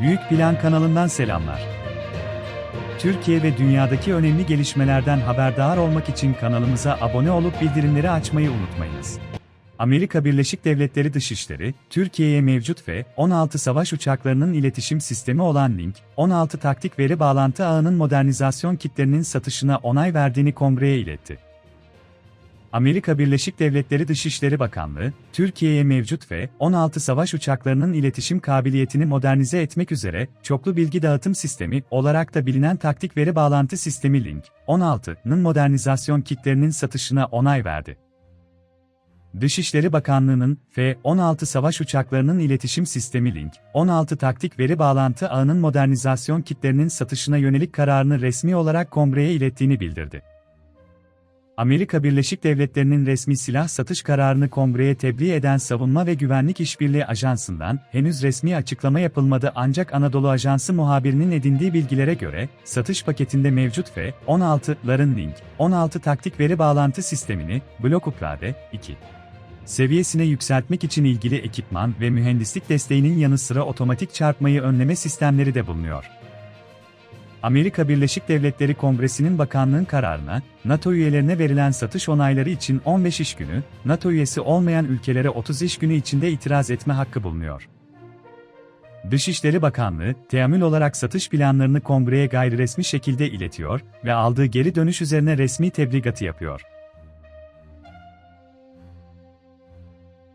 Büyük Plan kanalından selamlar. Türkiye ve dünyadaki önemli gelişmelerden haberdar olmak için kanalımıza abone olup bildirimleri açmayı unutmayınız. Amerika Birleşik Devletleri Dışişleri, Türkiye'ye mevcut F-16 savaş uçaklarının iletişim sistemi olan Link, 16 taktik veri bağlantı ağının modernizasyon kitlerinin satışına onay verdiğini kongreye iletti. Amerika Birleşik Devletleri Dışişleri Bakanlığı, Türkiye'ye mevcut F-16 savaş uçaklarının iletişim kabiliyetini modernize etmek üzere çoklu bilgi dağıtım sistemi olarak da bilinen taktik veri bağlantı sistemi Link 16'nın modernizasyon kitlerinin satışına onay verdi. Dışişleri Bakanlığı'nın F-16 savaş uçaklarının iletişim sistemi Link 16 taktik veri bağlantı ağının modernizasyon kitlerinin satışına yönelik kararını resmi olarak kongreye ilettiğini bildirdi. Amerika Birleşik Devletleri'nin resmi silah satış kararını kongreye tebliğ eden Savunma ve Güvenlik İşbirliği Ajansı'ndan henüz resmi açıklama yapılmadı ancak Anadolu Ajansı muhabirinin edindiği bilgilere göre, satış paketinde mevcut F-16'ların Link 16 taktik veri bağlantı sistemini, Blok Ukrade 2 seviyesine yükseltmek için ilgili ekipman ve mühendislik desteğinin yanı sıra otomatik çarpmayı önleme sistemleri de bulunuyor. Amerika Birleşik Devletleri Kongresi'nin bakanlığın kararına, NATO üyelerine verilen satış onayları için 15 iş günü, NATO üyesi olmayan ülkelere 30 iş günü içinde itiraz etme hakkı bulunuyor. Dışişleri Bakanlığı, teamül olarak satış planlarını kongreye gayriresmi şekilde iletiyor ve aldığı geri dönüş üzerine resmi tebligatı yapıyor.